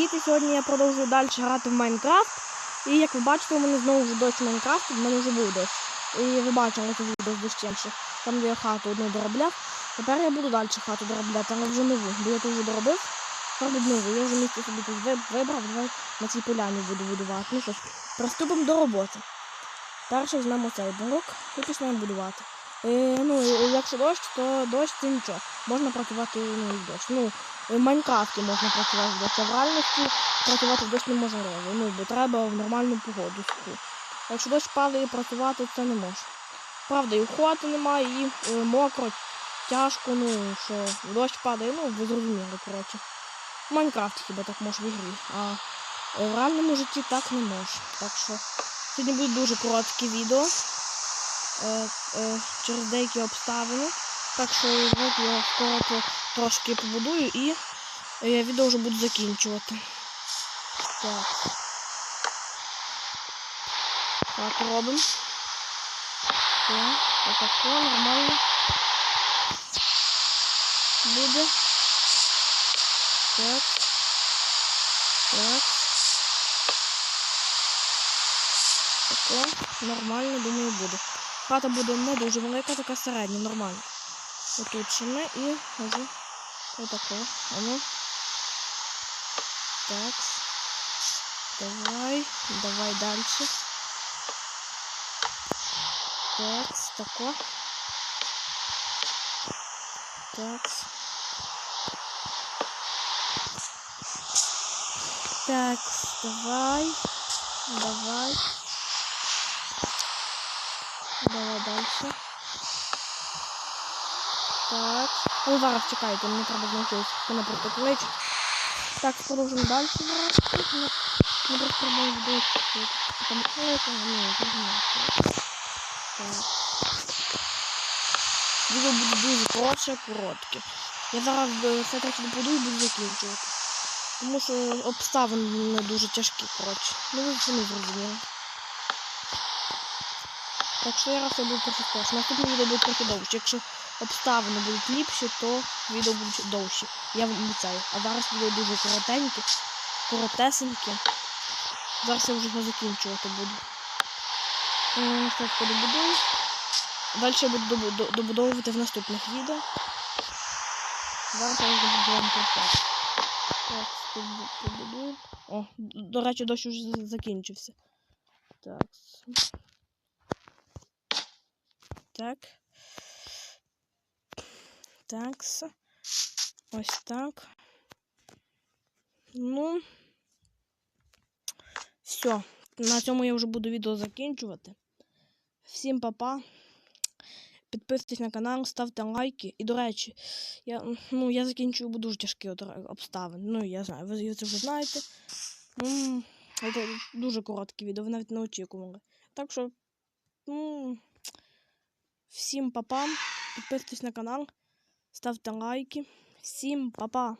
Привіт! Сьогодні я продовжую далі грати в Майнкрафт. І як ви бачите, у мене знову вже дощ Майнкрафту, в мене вже був дощ. І ви бачили це відео з. Там де я хату одну доробляв. Тепер я буду далі хату доробляти, але вже нову. Бо я тут вже доробив. Робить нову. Я вже місце собі тут вибрав, давай на цій поляні буду будувати. Ну що ж, приступимо до роботи. Перше візьмемо цей блок і почнемо будувати. Е, ну, якщо дощ, то дощ це нічого. Можна працювати ну, в дощ. Ну, в Майнкрафті можна працювати в дощ, а в реальності працювати в дощ неможливо. Ну, бо треба в нормальну погоду. Якщо дощ падає, працювати це не можна. Правда, і охоти немає, і е, мокро, тяжко, ну що дощ падає, ну ви зрозуміли, коротше. В Майнкрафті хіба так може в ігрі, а в реальному житті так не може. Так що сьогодні будуть дуже короткі відео е, е, через деякі обставини. Так що от я скоро трошки побудую і я відео вже буду закінчувати. Так. Так, робимо. Отако, нормально. Буде. Так. Так. Тако, нормально, думаю, буде. Хата буде не дуже велика, така середня, нормальна. Отут ще ми і вже отако. Ану. Так. Давай, давай далі. Так, тако. Так. Так. Давай. Давай Так. Ну зараз чекайте, мені треба навчитися. Мене просто кличуть. Так, продовжуємо далі. Ну, Ми просто пробуємо дощ. Там кликає, ні, це не Так. Відео буде дуже коротше, коротке. Я зараз е, все трохи допаду і буду закінчувати. Тому що обставини дуже тяжкі, коротше. Ну ви самі зрозуміли. Так що я раз я буду трохи скорше. Наступне відео буде трохи довше. Якщо обставини будуть ліпші, то відео будуть довші. Я вам обіцяю. А зараз відео дуже коротеньке, коротесеньке. Зараз я вже його закінчувати буду. Так, добудую. Далі я буду добудовувати в наступних відео. Зараз я вже буду вам прощати. Так, добудую. О, до речі, дощ вже закінчився. Так. Так. Так. Ось так. Ну. Все. На цьому я вже буду відео закінчувати. Всім па-па. Підписуйтесь на канал, ставте лайки. І, до речі, я, ну, я закінчую дуже тяжкі обставини. Ну, я знаю, ви це вже знаєте. Ну, це дуже коротке відео, ви навіть не очікували. Так що, ну, всім па-па. Підписуйтесь на канал, ставте лайки. Всім па-па.